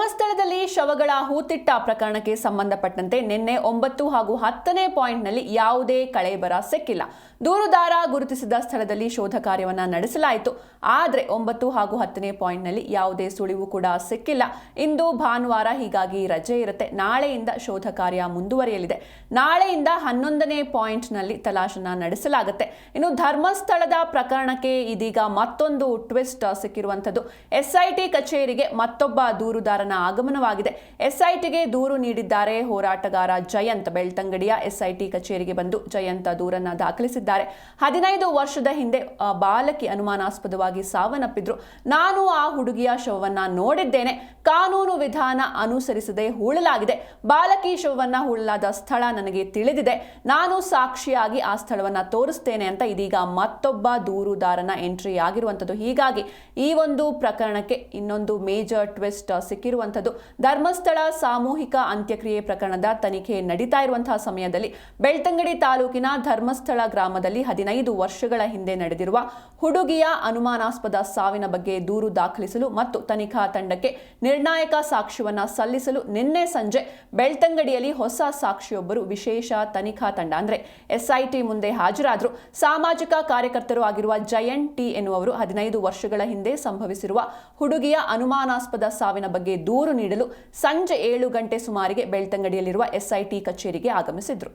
ಧರ್ಮಸ್ಥಳದಲ್ಲಿ ಶವಗಳ ಹೂತಿಟ್ಟ ಪ್ರಕರಣಕ್ಕೆ ಸಂಬಂಧಪಟ್ಟಂತೆ ನಿನ್ನೆ ಒಂಬತ್ತು ಹಾಗೂ ಹತ್ತನೇ ಪಾಯಿಂಟ್ನಲ್ಲಿ ಯಾವುದೇ ಕಳೇಬರ ಸಿಕ್ಕಿಲ್ಲ. ದೂರುದಾರ ಗುರುತಿಸಿದ ಸ್ಥಳದಲ್ಲಿ ಶೋಧ ಕಾರ್ಯವನ್ನ ನಡೆಸಲಾಯಿತು. ಆದರೆ ಒಂಬತ್ತು ಹಾಗೂ ಹತ್ತನೇ ಪಾಯಿಂಟ್ನಲ್ಲಿ ಯಾವುದೇ ಸುಳಿವು ಕೂಡ ಸಿಕ್ಕಿಲ್ಲ. ಇಂದು ಭಾನುವಾರ ಹೀಗಾಗಿ ರಜೆ ಇರುತ್ತೆ. ನಾಳೆಯಿಂದ ಶೋಧ ಕಾರ್ಯ ಮುಂದುವರಿಯಲಿದೆ. ನಾಳೆಯಿಂದ ಹನ್ನೊಂದನೇ ಪಾಯಿಂಟ್ನಲ್ಲಿ ತಲಾಶನ ನಡೆಸಲಾಗುತ್ತೆ. ಇನ್ನು ಧರ್ಮಸ್ಥಳದ ಪ್ರಕರಣಕ್ಕೆ ಇದೀಗ ಮತ್ತೊಂದು ಟ್ವಿಸ್ಟ್ ಸಿಕ್ಕಿರುವಂಥದ್ದು. ಎಸ್ಐಟಿ ಕಚೇರಿಗೆ ಮತ್ತೊಬ್ಬ ದೂರುದಾರನ ಆಗಮನವಾಗಿದೆ. ಎಸ್ಐಟಿಗೆ ದೂರು ನೀಡಿದ್ದಾರೆ. ಹೋರಾಟಗಾರ ಜಯಂತ್ ಬೆಳ್ತಂಗಡಿಯ ಎಸ್ಐಟಿ ಕಚೇರಿಗೆ ಬಂದು ಜಯಂತ ದೂರನ್ನ ದಾಖಲಿಸಿದ್ದಾರೆ. ಹದಿನೈದು ವರ್ಷದ ಹಿಂದೆ ಬಾಲಕಿ ಅನುಮಾನಾಸ್ಪದವಾಗಿ ಸಾವನ್ನಪ್ಪಿದ್ರು. ನಾನು ಆ ಹುಡುಗಿಯ ಶವವನ್ನ ನೋಡಿದ್ದೇನೆ. ಕಾನೂನು ವಿಧಾನ ಅನುಸರಿಸದೆ ಹೂಳಲಾಗಿದೆ. ಬಾಲಕಿ ಶವವನ್ನ ಹೂಳಲಾದ ಸ್ಥಳ ನನಗೆ ತಿಳಿದಿದೆ. ನಾನು ಸಾಕ್ಷಿಯಾಗಿ ಆ ಸ್ಥಳವನ್ನ ತೋರಿಸ್ತೇನೆ ಅಂತ ಇದೀಗ ಮತ್ತೊಬ್ಬ ದೂರುದಾರನ ಎಂಟ್ರಿ ಆಗಿರುವಂಥದ್ದು. ಹೀಗಾಗಿ ಈ ಒಂದು ಪ್ರಕರಣಕ್ಕೆ ಇನ್ನೊಂದು ಮೇಜರ್ ಟ್ವಿಸ್ಟ್ ಸಿಕ್ಕಿರುವಂಥದ್ದು ಧರ್ಮಸ್ಥಳ ಸಾಮೂಹಿಕ ಅಂತ್ಯಕ್ರಿಯೆ ಪ್ರಕರಣದ ತನಿಖೆ ನಡೀತಾ ಇರುವಂತಹ ಸಮಯದಲ್ಲಿ ಬೆಳ್ತಂಗಡಿ ತಾಲೂಕಿನ ಧರ್ಮಸ್ಥಳ ಗ್ರಾಮದಲ್ಲಿ ಹದಿನೈದು ವರ್ಷಗಳ ಹಿಂದೆ ನಡೆದಿರುವ ಹುಡುಗಿಯ ಅನುಮಾನಾಸ್ಪದ ಸಾವಿನ ಬಗ್ಗೆ ದೂರು ದಾಖಲಿಸಲು ಮತ್ತು ತನಿಖಾ ತಂಡಕ್ಕೆ ನಿರ್ಣಾಯಕ ಸಾಕ್ಷ್ಯವನ್ನು ಸಲ್ಲಿಸಲು ನಿನ್ನೆ ಸಂಜೆ ಬೆಳ್ತಂಗಡಿಯಲ್ಲಿ ಹೊಸ ಸಾಕ್ಷಿಯೊಬ್ಬರು ವಿಶೇಷ ತನಿಖಾ ತಂಡ, ಅಂದ್ರೆ ಎಸ್ಐಟಿ ಮುಂದೆ ಹಾಜರಾದರು. ಸಾಮಾಜಿಕ ಕಾರ್ಯಕರ್ತರು ಆಗಿರುವ ಜಯಂತ್ ಟಿ ಎನ್ನುವರು ಹದಿನೈದು ವರ್ಷಗಳ ಹಿಂದೆ ಸಂಭವಿಸಿರುವ ಹುಡುಗಿಯ ಅನುಮಾನಾಸ್ಪದ ಸಾವಿನ ಬಗ್ಗೆ ದೂರು ನೀಡಲು ಸಂಜೆ ಏಳು ಗಂಟೆ ಸುಮಾರಿಗೆ ಬೆಳ್ತಂಗಡಿಯಲ್ಲಿರುವ ಎಸ್ಐಟಿ ಕಚೇರಿಗೆ ಆಗಮಿಸಿದ್ರು.